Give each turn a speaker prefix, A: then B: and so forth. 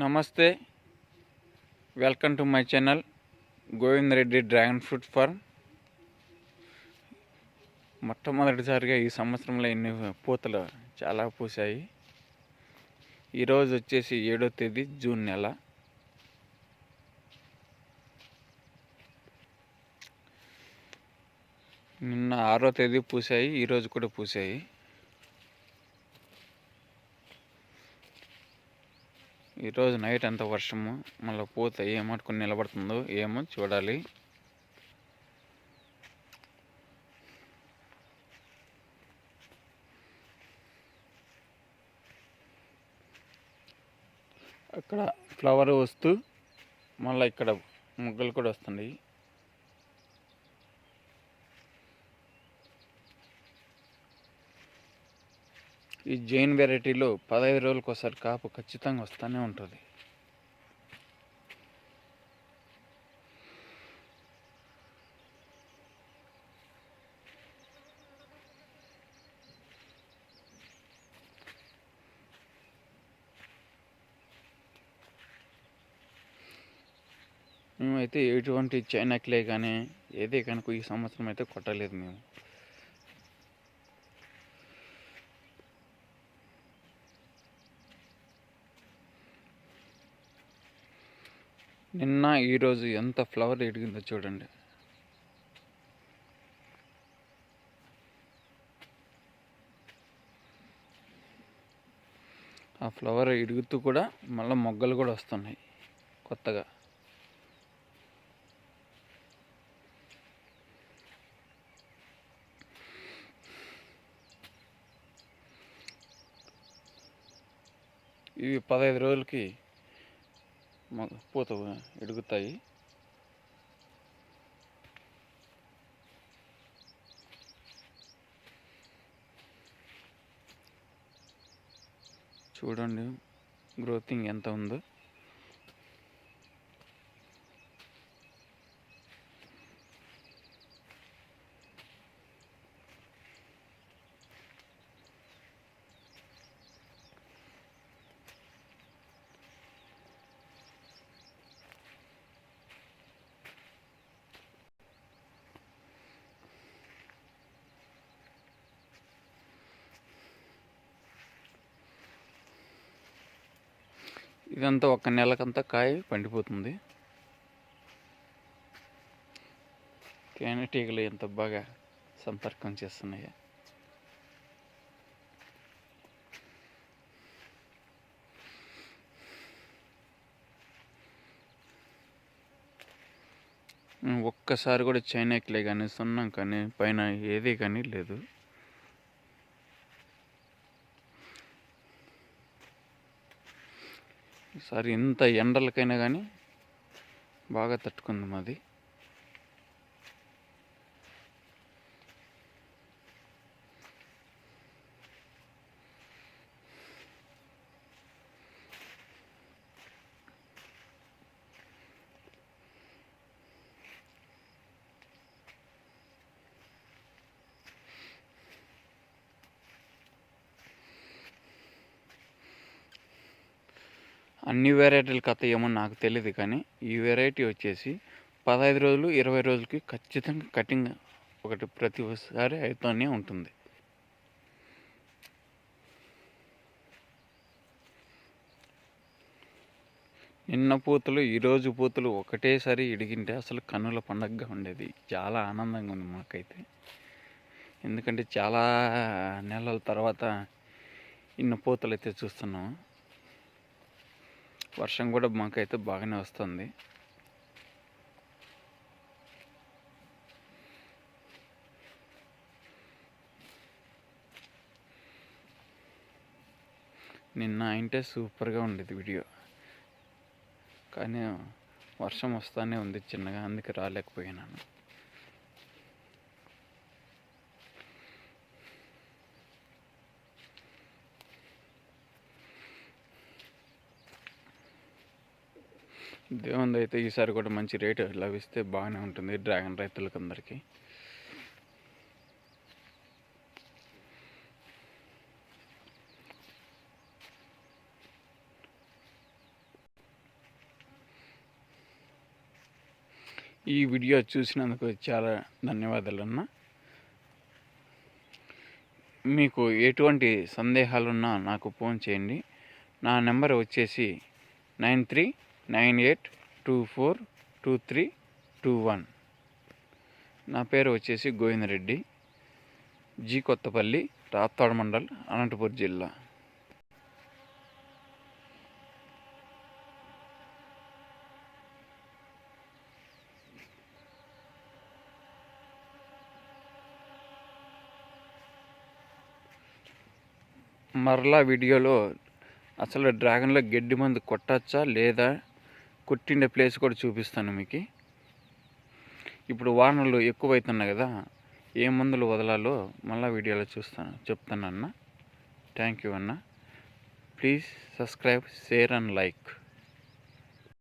A: నమస్తే. Welcome to my channel Govind Reddy dragon fruit farm మొట్టమొదటిసారిగా ఈ సంవత్సరంలో ఎన్ని పూతలు చాలా పూసాయి. ఈరోజు వచ్చేసి ఏడో తేదీ జూన్ నెల. నిన్న ఆరో తేదీ పూసాయి ఈరోజు కూడా పూసాయి. ఈరోజు నైట్ అంత వర్షము? మళ్ళీ పూత ఏమట్టుకుని నిలబడుతుందో ఏమో చూడాలి. అక్కడ ఫ్లవర్ వస్తూ మళ్ళీ ఇక్కడ ముగ్గలు కూడా వస్తున్నాయి. ఈ జైన్ వెరైటీలో పదహైదు రోజులకు ఒకసారి కాపు ఖచ్చితంగా వస్తూనే ఉంటుంది. మేమైతే ఎటువంటి చైనాక్లే కానీ ఏదే కనుక ఈ సంవత్సరం అయితే కొట్టలేదు మేము. నిన్న ఈరోజు ఎంత ఫ్లవర్ ఎడిగిందో చూడండి. ఆ ఫ్లవర్ ఇడుగుతూ కూడా మళ్ళీ మొగ్గలు కూడా వస్తున్నాయి కొత్తగా. ఇవి పదహైదు రోజులకి పూత ఎడుగుతాయి చూడండి గ్రోతింగ్ ఎంత ఉందో. ఇదంతా ఒక నెలకంతా కాయ పండిపోతుంది. తేనెటీగలు ఎంత బాగా సంపర్కం చేస్తున్నాయి. ఒక్కసారి కూడా చైనాకిలే కానీ సున్నం కానీ పైన ఏది కానీ లేదు. ఈసారి ఇంత ఎండలకైనా కానీ బాగా తట్టుకుంది మాది. అన్ని వెరైటీల కథ ఏమో నాకు తెలియదు కానీ ఈ వెరైటీ వచ్చేసి పదహైదు రోజులు ఇరవై రోజులకి ఖచ్చితంగా కటింగ్ ఒకటి ప్రతిసారి అవుతూనే ఉంటుంది. నిన్న పూతలు ఈరోజు పూతలు ఒకటేసారి ఇడిగింటే అసలు కన్నుల పండగగా ఉండేది. చాలా ఆనందంగా ఉంది మాకైతే. ఎందుకంటే చాలా నెలల తర్వాత ఇన్న పూతలు అయితే చూస్తున్నాము వర్షం కూడా మాకైతే బాగానే వస్తుంది. నిన్న అంటే సూపర్గా ఉండేది వీడియో. కానీ వర్షం వస్తానే ఉంది చిన్నగా అందుకే రాలేకపోయినాను. దేవుంది అయితే ఈసారి కూడా మంచి రేటు లభిస్తే బాగానే ఉంటుంది డ్రాగన్ రైతులకు అందరికీ ఈ వీడియో చూసినందుకు చాలా ధన్యవాదాలు అన్న మీకు ఎటువంటి సందేహాలున్నా నాకు ఫోన్ చేయండి. నా నెంబర్ వచ్చేసి nine three nine eight two four two three two one. నా పేరు వచ్చేసి గోవిందరెడ్డి. జీ కొత్తపల్లి రాప్తాడు మండల్ అనంతపూర్ జిల్లా. మరలా వీడియోలో అసలు డ్రాగన్లో గడ్డి మందు కొట్టచ్చా లేదా కొట్టిండే ప్లేస్ కూడా చూపిస్తాను మీకు. ఇప్పుడు వానలు ఎక్కువైతున్నాయి కదా ఏ మందులు వదలాలో మళ్ళీ వీడియోలో చూస్తాను. చెప్తాను అన్న. థ్యాంక్ యూ అన్న. Please subscribe share and like